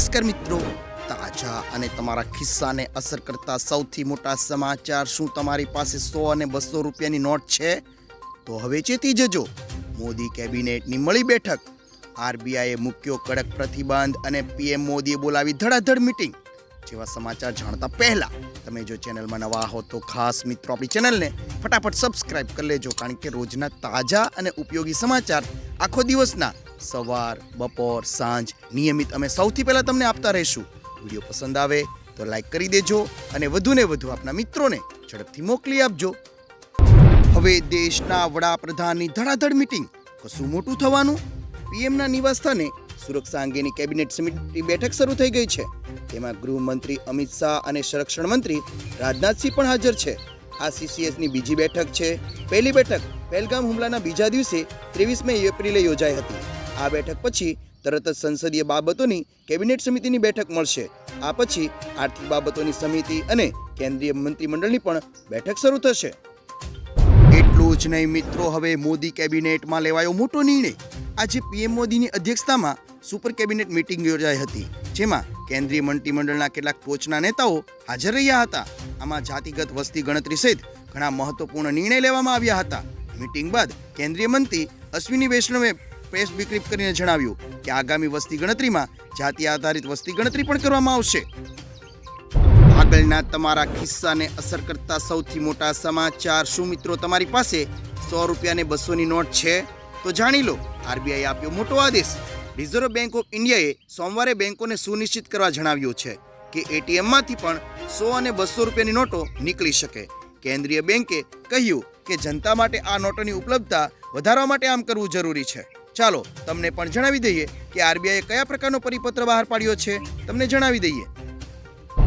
નમસ્કાર મિત્રો. તાજા અને તમારા ખિસ્સાને અસર કરતા સૌથી મોટા સમાચાર શું તમારી પાસે સો અને બસો રૂપિયાની નોટ છે? તો હવે ચેતી જજો. મોદી કેબિનેટની મળી બેઠક. આરબીઆઈએ મૂક્યો કડક પ્રતિબંધ અને પીએમ મોદીએ બોલાવી ધડાધડ મીટિંગ. જેવા સમાચાર જાણતા પહેલા તમે જો ચેનલમાં નવા હો તો ખાસ મિત્રો આપણી ચેનલને ફટાફટ સબસ્ક્રાઇબ કરી લેજો, કારણ કે રોજના તાજા અને ઉપયોગી સમાચાર આખો દિવસના સવાર, બપોર, સાંજ નિયમિત અમે સૌથી પહેલાં તમને આપતા રહીશું. વીડિયો પસંદ આવે તો લાઈક કરી દેજો અને વધુને વધુ આપના મિત્રોને ઝડપથી મોકલી આપજો. હવે દેશના વડાપ્રધાનની ધડાધડ મીટિંગ. કશું મોટું થવાનું? પીએમના નિવાસસ્થાને સુરક્ષા અંગેની કેબિનેટ સમિતિ બેઠક શરૂ થઈ ગઈ છે. તેમાં ગૃહમંત્રી અમિત શાહ અને સંરક્ષણ મંત્રી રાજનાથસિંહ પણ હાજર છે. આ સીસીએસની બીજી બેઠક છે. પહેલી બેઠક પહેલગામ હુમલાના બીજા દિવસે ત્રેવીસ મે એપ્રિલે યોજાઈ હતી. આ બેઠક પછી તરત જ સંસદીય બાબતોની કેબિનેટ સમિતિની બેઠક મળશે. આ પછી આર્થિક બાબતોની સમિતિ અને કેન્દ્રીય મંત્રીમંડળની પણ બેઠક શરૂ થશે. એટલું જ નહીં મિત્રો, હવે મોદી કેબિનેટમાં લેવાયો મોટો નિર્ણય. આજે પીએમ મોદીની અધ્યક્ષતામાં સુપર કેબિનેટ મિટિંગ યોજાઈ હતી, જેમાં કેન્દ્રીય મંત્રીમંડળના કેટલાક ટોચના નેતાઓ હાજર રહ્યા હતા. આમાં જાતિગત વસ્તી ગણતરી સહિત ઘણા મહત્વપૂર્ણ નિર્ણય લેવામાં આવ્યા હતા. મીટિંગ બાદ કેન્દ્રીય મંત્રી અશ્વિની વૈષ્ણવે પ્રેસ બ્રીફ કરીને જણાવ્યું કે આગામી વસ્તી ગણતરીમાં જાતિ આધારિત વસ્તી ગણતરી પણ કરવામાં આવશે. આગળના તમારા ખિસ્સાને અસર કરતા સૌથી મોટા સમાચાર શું મિત્રો? તમારી પાસે સો રૂપિયાને બસોની નોટ છે? તો જાણી લો આરબીઆઈ આપ્યો મોટો આદેશ. રિઝર્વ બેંક ઓફ ઇન્ડિયાએ સોમવારે બેંકોને સુનિશ્ચિત કરવા જણાવ્યું છે કે એટીએમમાંથી પણ સો અને બસો રૂપિયાની નોટો નીકળી શકે. કેન્દ્રીય બેંકે કહ્યું કે જનતા માટે આ નોટોની ઉપલબ્ધતા વધારવા માટે આમ કરવું જરૂરી છે. ચાલો, તમને પણ જણાવી દઈએ કે આરબીઆઈએ કયા પ્રકારનો પરિપત્ર બહાર પાડ્યો છે. તમને જણાવી દઈએ.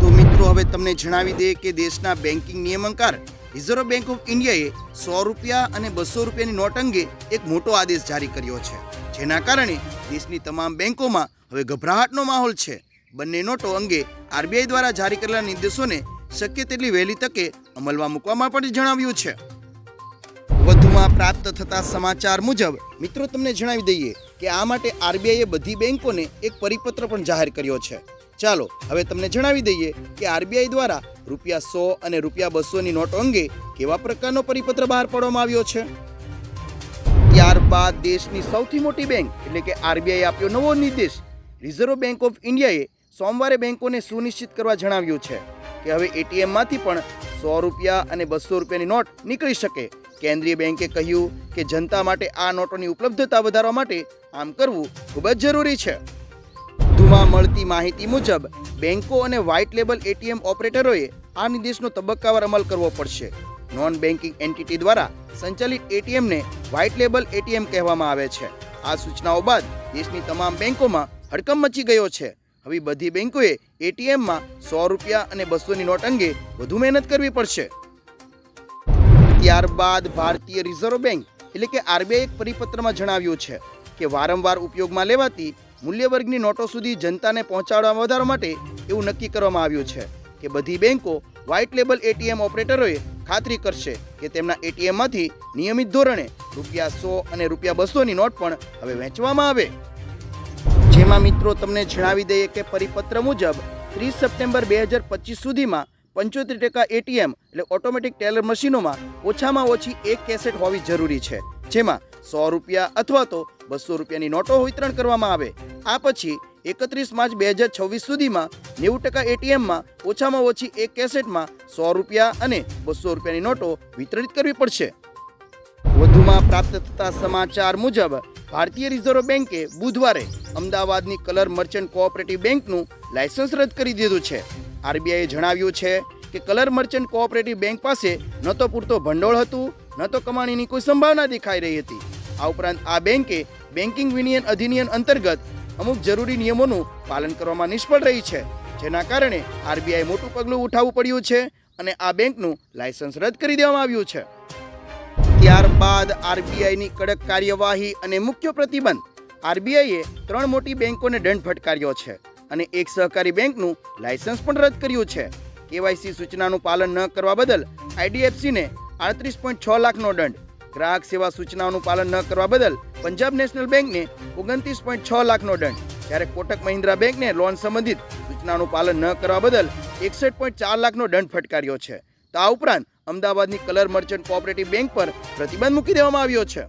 તો મિત્રો, હવે તમને જણાવી દઈએ કે દેશના બેન્કિંગ નિયમનકાર રિઝર્વ બેંક ઓફ ઇન્ડિયાએ સો રૂપિયા અને બસો રૂપિયાની નોટ અંગે એક મોટો આદેશ જારી કર્યો છે. જેના કારણે દેશની તમામ બેંકોમાં હવે ગભરાહટનો માહોલ છે. બંને નોટો અંગે આરબીઆઈ દ્વારા જારી કરેલા નિર્દેશોને શક્ય તેટલી વહેલી તકે અમલમાં મૂકવામાં પણ જણાવ્યું છે. વધુમાં પ્રાપ્ત થતા સમાચાર મુજબ, મિત્રો તમને જણાવી દઈએ કે આ માટે આરબીઆઈએ બધી બેંકોને એક પરિપત્ર પણ જાહેર કર્યો છે. ચાલો, હવે તમને જણાવી દઈએ કે આરબીઆઈ દ્વારા રૂપિયા સો અને રૂપિયા બસોની નોટો અંગે કેવા પ્રકારનો પરિપત્ર બહાર પાડવામાં આવ્યો છે? ત્યારબાદ દેશની સૌથી મોટી બેંક, એટલે કે આરબીઆઈ આપ્યો નવો નિર્દેશ, રિઝર્વ બેંક ઓફ ઇન્ડિયાએ સોમવારે બેંકોને સુનિશ્ચિત કરવા જણાવ્યું છે કે હવે એટીએમમાંથી પણ સો રૂપિયા અને બસો રૂપિયાની નોટ નીકળી શકે. કેન્દ્રીય બેંકે કહ્યું કે જનતા માટે આ નોટોની ઉપલબ્ધતા વધારવા માટે આમ કરવું ખૂબ જ જરૂરી છે. વધુમાં મળતી માહિતી મુજબ, બેંકો અને વ્હાઇટ લેબલ એટીએમ ઓપરેટરોએ આ નિર્દેશનો તબક્કાવાર અમલ કરવો પડશે. નોન બેન્કિંગ એન્ટિટી દ્વારા સંચાલિત એટીએમને વ્હાઇટ લેબલ એટીએમ કહેવામાં આવે છે. આ સૂચનાઓ બાદ દેશની તમામ બેંકોમાં હડકંપ મચી ગયો છે. હવે બધી બેંકોએ એટીએમમાં સો રૂપિયા અને બસોની નોટ અંગે વધુ મહેનત કરવી પડશે. ત્યારબાદ ભારતીય રિઝર્વ બેંક, એટલે કે આરબીઆઈ એક પરિપત્રમાં જણાવ્યું છે કે વારંવાર ઉપયોગમાં લેવાતી મૂલ્યવર્ગની નોટો સુધી જનતાને પહોંચાડવા વધારવા માટે એવું નક્કી કરવામાં આવ્યું છે કે બધી બેંકો વ્હાઇટ લેબલ એટીએમ ઓપરેટરોએ ખાતરી કરશે કે તેમના એટીએમમાંથી નિયમિત ધોરણે રૂપિયા સો અને રૂપિયા બસોની નોટ પણ હવે વહેંચવામાં આવે. જેમાં મિત્રો, તમને જણાવી દઈએ કે પરિપત્ર મુજબ ત્રીસ સપ્ટેમ્બર બે હજાર પચીસ સુધીમાં પંચોતેર ટકા એટીએમ એટલે ઓટોમેટિક ટેલર મશીનોમાં ઓછામાં ઓછી એક કેસેટ હોવી જરૂરી છે. જેમાં સો રૂપિયા અથવા તો બસો રૂપિયાની નોટો વિતરણ કરવામાં આવે. આ પછી એકત્રીસ માર્ચ બે હજાર છવ્વીસ સુધીમાં નેવું ટકા એટીએમમાં ઓછામાં ઓછી એક કેસેટમાં સો રૂપિયા અને બસો રૂપિયાની નોટો વિતરિત કરવી પડશે. વધુમાં પ્રાપ્ત થતા સમાચાર મુજબ ભારતીય રિઝર્વ બેંકે બુધવારે અમદાવાદની કલર મર્ચન્ટ કોઓપરેટિવ બેંકનું લાયસન્સ રદ કરી દીધું છે. આરબીઆઈએ જણાવ્યું છે કે કલર મર્ચન્ટ કોઓપરેટિવ બેંક પાસે ન તો પૂરતો ભંડોળ હતું, ન તો કમાણીની કોઈ સંભાવના દેખાઈ રહી હતી. આ ઉપરાંત આ બેંકે બેન્કિંગ વિનિયન અધિનિયમ અંતર્ગત અમુક જરૂરી નિયમોનું પાલન કરવામાં નિષ્ફળ રહી છે, જેના કારણે આરબીઆઈ મોટું પગલું ઉઠાવવું પડ્યું છે અને આ બેંકનું લાયસન્સ રદ કરી દેવામાં આવ્યું છે. ત્યારબાદ આરબીઆઈની કડક કાર્યવાહી અને મુખ્ય પ્રતિબંધ. આરબીઆઈએ ત્રણ મોટી બેંકોને દંડ ફટકાર્યો છે અને એક સહકારી બેંકનું લાયસન્સ પણ રદ કર્યું છે. કેવાયસી સૂચનાનું પાલન ન કરવા બદલ આઈડીએફસીને આડત્રીસ પોઈન્ટ છ લાખનો દંડ. ગ્રાહક સેવા સૂચનાઓનું પાલન ન કરવા બદલ પંજાબ નેશનલ બેંકને ઓગણત્રીસ પોઈન્ટ છ લાખનો દંડ. ત્યારે કોટક મહિન્દ્રા બેંકને લોન સંબંધિત સૂચનાનું પાલન ન કરવા બદલ એકસઠ પોઈન્ટ ચાર લાખનો દંડ ફટકાર્યો છે. તો આ ઉપરાંત અમદાવાદની કલર મર્ચન્ટ કોઓપરેટિવ બેંક પર પ્રતિબંધ મૂકી દેવામાં આવ્યો છે.